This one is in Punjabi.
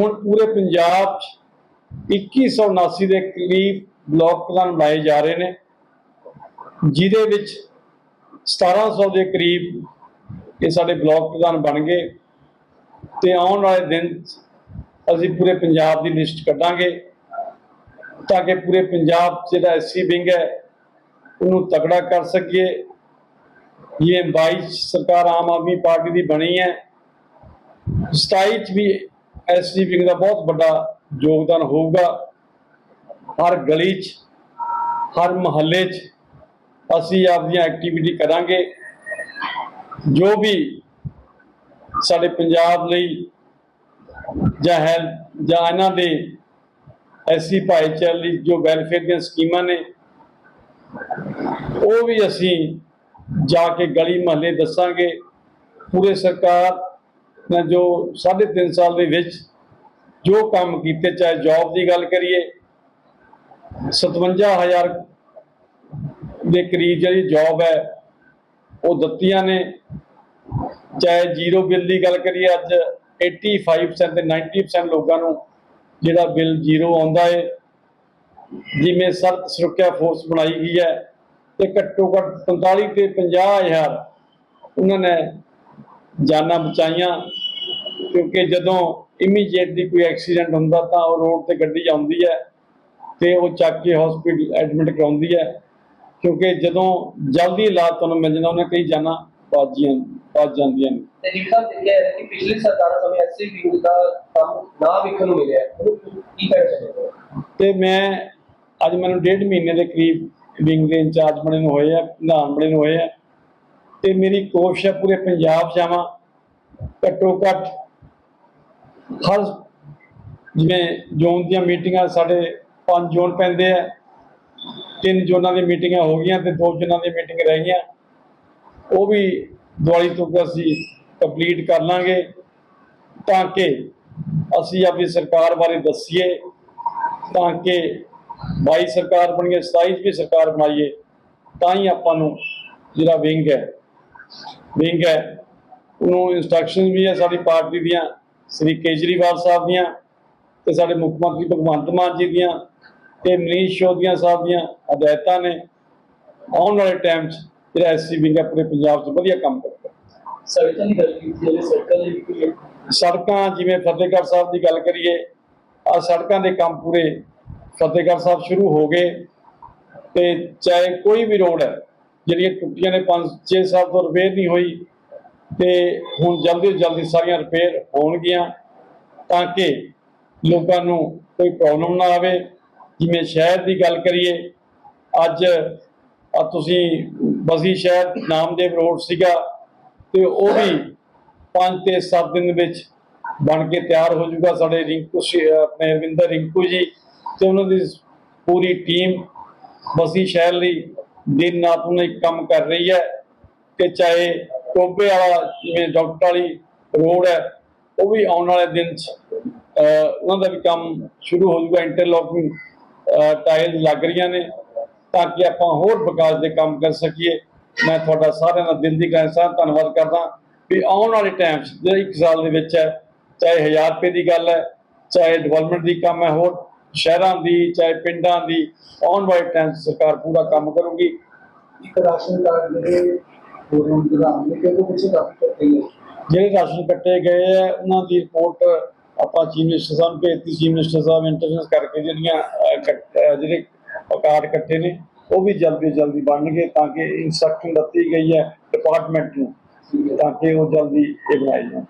ਹੁਣ ਪੂਰੇ ਪੰਜਾਬ 'ਚ 2179 ਦੇ ਕਰੀਬ ਬਲਾਕ ਪ੍ਰਧਾਨ ਬਣਾਏ ਜਾ ਰਹੇ ਨੇ, ਜਿਹਦੇ ਵਿੱਚ 1700 ਦੇ ਕਰੀਬ ਇਹ ਸਾਡੇ ਬਲਾਕ ਪ੍ਰਧਾਨ ਬਣ ਗਏ ਤੇ ਆਉਣ ਵਾਲੇ ਦਿਨ ਅਸੀਂ ਪੂਰੇ ਪੰਜਾਬ ਦੀ ਲਿਸਟ ਕੱਢਾਂਗੇ ਤਾਂ ਕਿ ਪੂਰੇ ਪੰਜਾਬ 'ਚ ਜਿਹੜਾ ਐਸਸੀ ਵਿੰਗ ਹੈ ਉਹਨੂੰ ਤਕੜਾ ਕਰ ਸਕੀਏ। ਇਹ 22 'ਚ ਸਰਕਾਰ ਆਮ ਆਦਮੀ ਪਾਰਟੀ ਦੀ ਬਣੀ ਹੈ। 27 'ਚ ਵੀ ਐਸਸੀ ਵਿੰਗ ਦਾ ਬਹੁਤ ਵੱਡਾ ਯੋਗਦਾਨ ਹੋਊਗਾ। ਹਰ ਗਲੀ 'ਚ, ਹਰ ਮਹੱਲੇ 'ਚ ਅਸੀਂ ਆਪਦੀਆਂ ਐਕਟੀਵਿਟੀ ਕਰਾਂਗੇ। ਜੋ ਵੀ ਸਾਡੇ ਪੰਜਾਬ ਲਈ ਜਾਂ ਹੈ ਜਾਂ ਇਹਨਾਂ ਦੇ ਐਸੀ ਭਾਈਚਾਰੇ ਲਈ ਜੋ ਵੈਲਫੇਅਰ ਦੀਆਂ ਸਕੀਮਾਂ ਨੇ, ਉਹ ਵੀ ਅਸੀਂ ਜਾ ਕੇ ਗਲੀ ਮਹੱਲੇ ਦੱਸਾਂਗੇ। ਪੂਰੇ ਸਰਕਾਰ ਜੋ 3.5 ਸਾਲ ਦੇ ਵਿੱਚ ਜੋ ਕੰਮ ਕੀਤੇ, ਚਾਹੇ ਜੌਬ ਦੀ ਗੱਲ ਕਰੀਏ 57000 ਦੇ ਕਰੀਬ ਜਿਹੜੀ ਜੌਬ ਹੈ, ਉਹ ਦਿੱਤੀਆਂ ਨੇ। ਚਾਹੇ ਜ਼ੀਰੋ ਬਿੱਲ ਦੀ ਗੱਲ ਕਰੀਏ, ਅੱਜ 85% ਤੇ 90% ਲੋਕਾਂ ਨੂੰ ਜਿਹੜਾ ਬਿੱਲ ਜ਼ੀਰੋ ਆਉਂਦਾ ਹੈ ਜਿਵੇਂ ਸੜਕ ਸੁਰੱਖਿਆ ਫੋਰਸ ਬਣਾਈ ਗਈ ਹੈ, ਤੇ ਘੱਟੋ ਘੱਟ 45 ਤੇ 50000 ਉਹਨਾਂ ਨੇ ਜਾਨਾਂ ਬਚਾਈਆਂ। ਕਿਉਂਕਿ ਜਦੋਂ ਇਮੀਡੀਏਟਲੀ ਕੋਈ ਐਕਸੀਡੈਂਟ ਹੁੰਦਾ ਤਾਂ ਉਹ ਰੋਡ ਤੇ ਗੱਡੀ ਆਉਂਦੀ ਹੈ ਤੇ ਉਹ ਚੱਕ ਕੇ ਹਸਪੀਟਲ ਐਡਮਿਟ ਕਰਾਉਂਦੀ ਹੈ। ਕਿਉਂਕਿ ਜਦੋਂ ਜਲਦੀ ਇਲਾਜ ਤੁਹਾਨੂੰ ਮਿਲ ਜਾਂਦਾ ਉਹਨੇ ਕਈ ਜਾਨਾਂ ਬਾਜੀਆਂ ਬਚ ਜਾਂਦੀਆਂ ਨੇ। ਤੇ ਜੀ ਸਾਹਿਬ ਦੇਖਿਆ ਹੈ ਕਿ ਪਿਛਲੀ ਸਰਕਾਰਾਂ ਸਮੇਂ ਐਸਸੀ ਵਿੰਗ ਦਾ ਕੰਮ ਨਾ ਵੇਖਣ ਨੂੰ ਮਿਲਿਆ। ਹੈ। ਉਹਨੂੰ ਕੀ ਕਹਿਣਾ ਚਾਹੁੰਦੇ ਹੋ ਤੇ ਮੈਂ ਅੱਜ ਮੈਨੂੰ ਡੇਢ ਮਹੀਨੇ ਦੇ ਕਰੀਬ ਵਿੰਗ ਦੇ ਇੰਚਾਰਜ ਬਣੇ ਨੂੰ ਹੋਏ ਆ ਪ੍ਰਧਾਨ ਬਣੇ ਨੂੰ ਹੋਏ ਆ। ਤੇ ਮੇਰੀ ਕੋਸ਼ਿਸ਼ ਹੈ ਪੂਰੇ ਪੰਜਾਬ ਜਾਵਾਂ ਘੱਟੋ ਘੱਟ ਹਰ ਜਿਵੇਂ ਜ਼ੋਨ ਦੀਆਂ ਮੀਟਿੰਗਾਂ ਸਾਡੇ ਪੰਜ ਜ਼ੋਨ ਪੈਂਦੇ ਆ, ਤਿੰਨ ਜ਼ੋਨਾਂ ਦੀਆਂ ਮੀਟਿੰਗਾਂ ਹੋ ਗਈਆਂ ਤੇ ਦੋ ਜ਼ੋਨਾਂ ਦੀਆਂ ਮੀਟਿੰਗ ਰਹਿ ਗਈਆਂ। ਉਹ ਵੀ ਦਿਵਾਲੀ ਤੋਂ ਅਸੀਂ ਕੰਪਲੀਟ ਕਰ ਲਾਂਗੇ ਤਾਂ ਕਿ ਅਸੀਂ ਆਪਣੀ ਸਰਕਾਰ ਬਾਰੇ ਦੱਸੀਏ, ਤਾਂ ਕਿ 22 ਸਰਕਾਰ ਬਣੀ ਹੈ 27 'ਚ ਵੀ ਸਰਕਾਰ ਬਣਾਈਏ, ਤਾਂ ਹੀ ਆਪਾਂ ਨੂੰ ਜਿਹੜਾ ਵਿੰਗ ਹੈ ਵਿੰਗ ਹੈ, ਉਹਨੂੰ ਇਨਸਟਰਕਸ਼ਨ ਵੀ ਹੈ ਸਾਡੀ ਪਾਰਟੀ ਦੀਆਂ ਸ੍ਰੀ ਕੇਜਰੀਵਾਲ ਸਾਹਿਬ ਦੀਆਂ ਤੇ ਸਾਡੇ ਮੁੱਖ ਮੰਤਰੀ ਭਗਵੰਤ ਮਾਨ ਜੀ ਦੀਆਂ ਤੇ ਮਨੀਸ਼ ਸ਼ੋਦੀਆਂ ਸਾਹਿਬ ਦੀਆਂ ਹਦਾਇਤਾਂ ਨੇ ਆਉਣ ਵਾਲੇ ਟਾਈਮ 'ਚ ਜਿਹੜਾ ਐਸਸੀ ਵਿੰਗ ਪੂਰੇ ਪੰਜਾਬ 'ਚ ਵਧੀਆ ਕੰਮ ਕਰੇਗਾ ਸੜਕਾਂ ਦੀ ਗੱਲ ਕੀਤੀ ਜਾਵੇ ਸੜਕਾਂ ਦੀ ਵੀ ਸੜਕਾਂ ਜਿਵੇਂ ਫਤਿਹਗੜ੍ਹ ਸਾਹਿਬ ਦੀ ਗੱਲ ਕਰੀਏ ਆ ਸੜਕਾਂ ਦੇ ਕੰਮ ਪੂਰੇ ਫਤਿਹਗੜ੍ਹ ਸਾਹਿਬ ਸ਼ੁਰੂ ਹੋ ਗਏ ਤੇ ਚਾਹੇ ਕੋਈ ਵੀ ਰੋਡ ਹੈ ਜਿਹੜੀਆਂ ਟੁੱਟੀਆਂ ਨੇ 5-6 ਸਾਲ ਤੋਂ ਰਿਪੇਅਰ ਨਹੀਂ ਹੋਈ ਤੇ ਹੁਣ ਜਲਦੀ ਤੋਂ ਜਲਦੀ ਸਾਰੀਆਂ ਰਿਪੇਅਰ ਹੋਣਗੀਆਂ ਤਾਂ ਕਿ ਲੋਕਾਂ ਨੂੰ ਕੋਈ ਪ੍ਰੋਬਲਮ ਨਾ ਆਵੇ। ਜਿਵੇਂ ਸ਼ਹਿਰ ਦੀ ਗੱਲ ਕਰੀਏ, ਅੱਜ ਆ ਤੁਸੀਂ ਬਸੀ ਸ਼ਹਿਰ ਨਾਮਦੇਵ ਰੋਡ ਸੀਗਾ ਤੇ ਉਹ ਵੀ 5 ਤੇ 7 ਦਿਨ ਵਿੱਚ ਬਣ ਕੇ ਤਿਆਰ ਹੋ ਜਾਊਗਾ ਸਾਡੇ ਰਿੰਕੂ ਆਪਣੇ ਰਵਿੰਦਰ ਰਿੰਕੂ ਜੀ ਤੇ ਉਹਨਾਂ ਦੀ ਪੂਰੀ ਟੀਮ ਬਸੀ ਸ਼ਹਿਰ ਲਈ ਦਿਨ ਰਾਤ ਨੂੰ ਇੱਕ ਕੰਮ ਕਰ ਰਹੀ ਹੈ ਕਿ ਚਾਹੇ ਟੋਬੇ ਵਾਲਾ, ਜਿਵੇਂ ਡਾਕਟਰ ਵਾਲੀ ਰੋਡ ਹੈ, ਉਹ ਵੀ ਆਉਣ ਵਾਲੇ ਦਿਨ ਉਹਨਾਂ ਦਾ ਵੀ ਕੰਮ ਸ਼ੁਰੂ ਹੋ ਜਾਊਗਾ ਇੰਟਰਲੋਕਿੰਗ ਟਾਇਲ ਲੱਗ ਰਹੀਆਂ ਨੇ, ਤਾਂ ਕਿ ਆਪਾਂ ਹੋਰ ਵਿਕਾਸ ਦੇ ਕੰਮ ਕਰ ਸਕੀਏ। ਮੈਂ ਤੁਹਾਡਾ ਸਾਰਿਆਂ ਦਾ ਦਿਲ ਦੀ ਗਹਿਰਾ ਧੰਨਵਾਦ ਕਰਦਾ ਵੀ ਆਉਣ ਵਾਲੇ ਟਾਈਮ 'ਚ, ਜਿਹੜਾ ਇੱਕ ਸਾਲ ਦੇ ਵਿੱਚ ਹੈ, ਚਾਹੇ 1000 ਰੁਪਏ ਦੀ ਗੱਲ ਹੈ, ਚਾਹੇ ਡਿਵੈਲਪਮੈਂਟ ਦੀ ਕੰਮ ਹੈ ਹੋਰ, ਸ਼ਹਿਰਾਂ ਦੀ, ਚਾਹੇ ਪਿੰਡਾਂ ਦੀ, ਆਉਣ ਵਾਲੇ ਟਾਈਮ ਸਰਕਾਰ ਪੂਰਾ ਕੰਮ ਕਰੂਗੀ। ਰਾਸ਼ਨ ਕਾਰਡ ਜਿਹੜੇ ਹੋਰੇ ਨਿਜ਼ਾਮ ਨੇ ਕਿ ਉਹ ਪਿੱਛੇ ਕਾਫੀ ਕੱਟੇ ਗਏ ਜਿਹੜੇ ਰਾਸ਼ਨ ਕੱਟੇ ਗਏ ਆ ਉਹਨਾਂ ਦੀ ਰਿਪੋਰਟ ਆਪਾਂ ਚੀਫ ਮਿਨਿਸਟਰ ਸਾਹਿਬ ਨੂੰ ਭੇਜਤੀ ਚੀਫ ਮਿਨਿਸਟਰ ਸਾਹਿਬ ਇੰਟਰਵਿਊ ਕਰਕੇ ਜਿਹੜੀਆਂ ਜਿਹੜੇ ਕਾਰਡ ਕੱਟੇ ਨੇ ਉਹ ਵੀ ਜਲਦੀ ਜਲਦੀ ਬਣਨਗੇ ਤਾਂ ਕਿ ਇਨਸਟਰਕਸ਼ਨ ਦਿੱਤੀ ਗਈ ਹੈ ਡਿਪਾਰਟਮੈਂਟ ਨੂੰ ਤਾਂ ਕਿ ਉਹ ਜਲਦੀ ਇਹ ਬਣਾਏ ਜਾਣ।